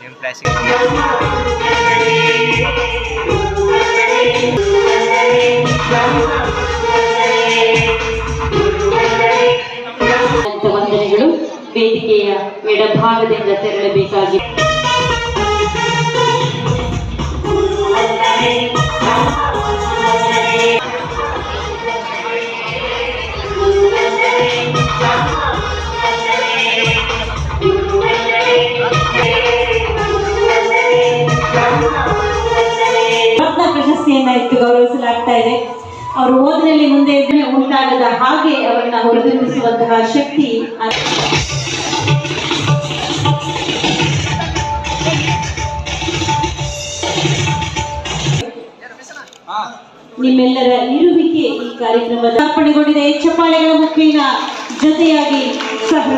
ನಿಮ್ಮ ಅಂತ ವಂದನೆಗಳು ವೇದಿಕೆಯ ಎಡಭಾಗದಿಂದ ತೆರಳಬೇಕಾಗಿ ಪ್ರಶಸ್ತಿಯನ್ನ ಇತ್ತು ಗೌರವಿಸಲಾಗ್ತಾ ಇದೆ. ಅವರು ಓದಿನಲ್ಲಿ ಮುಂದೆ ಉಂಟಾಗದ ಹಾಗೆ ಅವರನ್ನ ಹೊರತುಂಬಿಸುವಂತಹ ಶಕ್ತಿ ನಿಮ್ಮೆಲ್ಲರ ಇರುವಿಕೆ ಈ ಕಾರ್ಯಕ್ರಮದ ಅರ್ಪಣೆಗೊಂಡಿದೆ ಚಪ್ಪಾಳೆಗಳ ಜೊತೆಯಾಗಿ ಸಹೃದಯ